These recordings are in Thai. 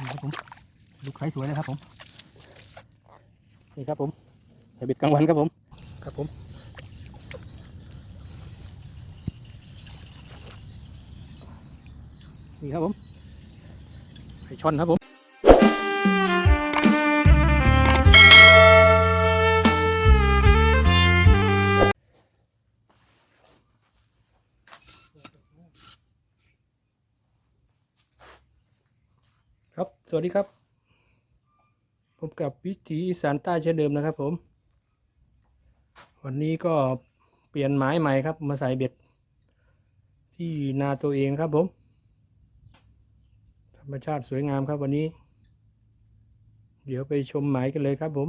นี่ครับผมลูกไซส์สวยเลยครับผมนี่ครับผมใส่เบ็ดกลางวันครับผม ครับผมนี่ครับผมไข่ช่อนครับผม ครับ สวัสดีครับ ผมกับวิถีอีสานใต้เช่นเดิมนะครับผม วันนี้ก็เปลี่ยนไม้ใหม่ครับ มาใส่เบ็ด ที่นาตัวเองครับผม ธรรมชาติสวยงามครับวันนี้ เดี๋ยวไปชมหมายกันเลยครับผม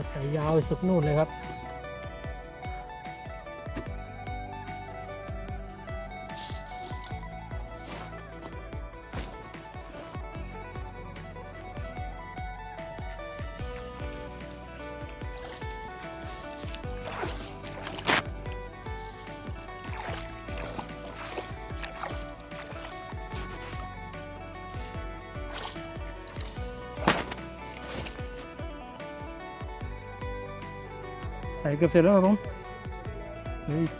จะใส่ยาวสุดนู่นเลยครับ ใส่เกือบเสร็จแล้วครับผมเหลืออีก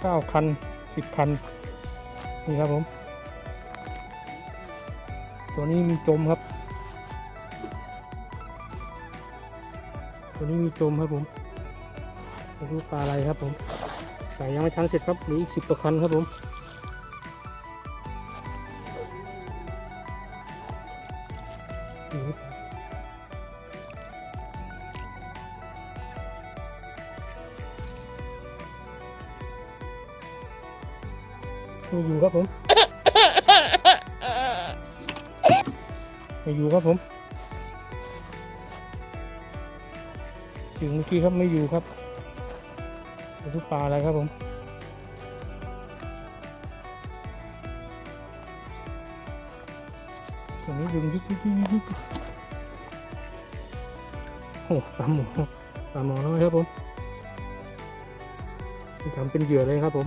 เก้าคันสิบคัน นี่ครับผม ตัวนี้มีจมครับ ตัวนี้มีจมครับผมไม่รู้ปลาอะไรครับผม ใส่ยังไม่ทันเสร็จครับเหลืออีกสิบกว่าคันครับผมนี่ครับ ไม่อยู่ครับผมไม่อยู่ครับผมถึงเมื่อกี้ครับไม่อยู่ครับไม่รู้ปลาอะไรครับผมตรงนี้ยุงยิกยิกยิกยิกโอ้ตามหมอตามหมอน้อยครับผมทำเป็นเหยื่อเลยครับผม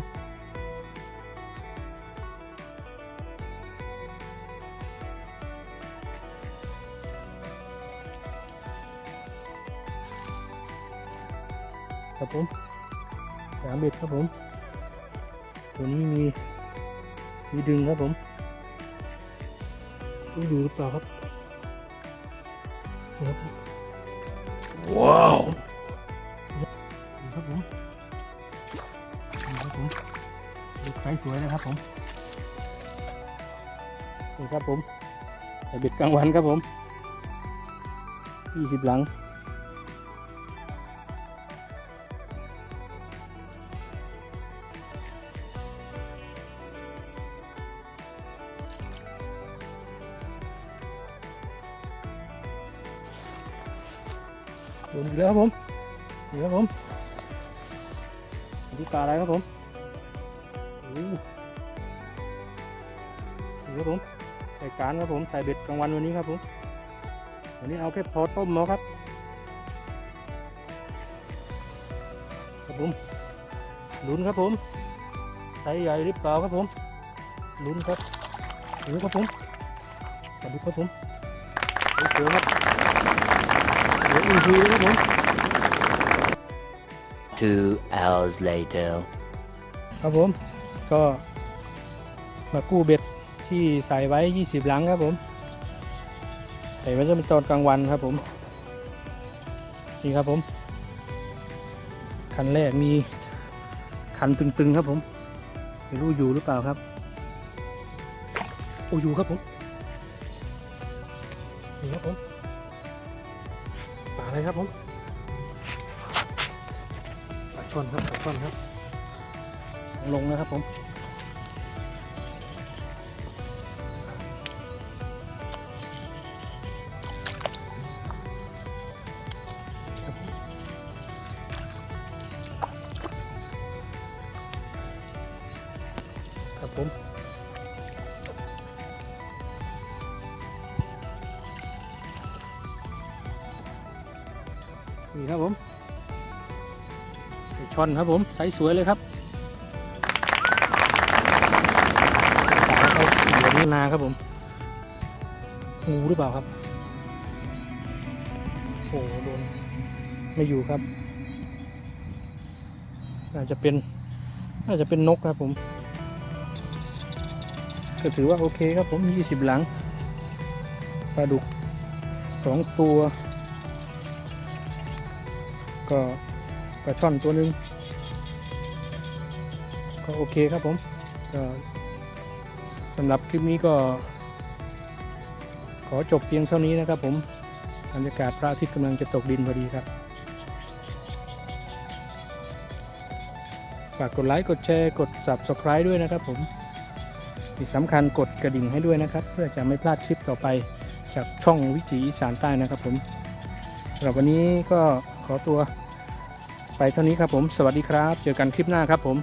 ครับผมสามเบ็ดครับผม ตัวนี้มีมีดึงครับผมดูอยู่หรือเปล่าครับนี่ครับผมว้าวนี่ครับผมนี่ครับผมลูกไซส์สวยนะครับผมนี่ครับผมใส่เบ็ดกลางวันครับผมยี่สิบหลัง โดนอีกแล้วครับผมนี่ครับผมดูปลาอะไรครับผมอ้นี่ครับผมใส่การครับผมใส่เบ็ดกลางวันวันนี้ครับผมวันนี้เอาแค่พอต้มเนาะครับครับผมลุ้นครับผมไซส์ใหญ่รือเปล่าครับผมลุ้นครับลุ้นครับผมมาดูครับผม เสือครับเสืออีทีครับผม Two hours later. ครับผม ก็มากู้เบ็ดที่ใส่ไว้ 20 หลังครับผมใส่ไว้จะเป็นตอนกลางวันครับผม นี่ครับผม คันแรกมีคันตึงๆครับผม ไม่รู้อยู่หรือเปล่าครับ โอ้อยู่ครับผม นี่ครับผมปลาอะไรครับผมปลาช่อนครับปลาช่อนครับ ลงนะครับผมครับผม นี่ครับผมช่อนครับผมไซส์สวยเลยครับเอาเหลืองนาครับผมงูหรือเปล่าครับโอ้โหโดนไม่อยู่ครับน่าจะเป็นน่าจะเป็นนกครับผม ก็ถือว่าโอเคครับผม 20 หลังปลาดุกสองตัว ก็ปลาช่อนตัวหนึ่งก็โอเคครับผมก็สำหรับคลิปนี้ก็ ขอจบเพียงเท่านี้นะครับผมบรรยากาศพระอาทิตย์กำลังจะตกดินพอดีครับ ฝากกดไลค์กดแชร์กด Subscribe ด้วยนะครับผมที่สำคัญกดกระดิ่งให้ด้วยนะครับ เพื่อจะไม่พลาดคลิปต่อไปจากช่องวิถีอีสานใต้นะครับผมสำหรับวันนี้ก็ขอตัว ไปเท่านี้ครับผม สวัสดีครับ เจอกันคลิปหน้าครับผม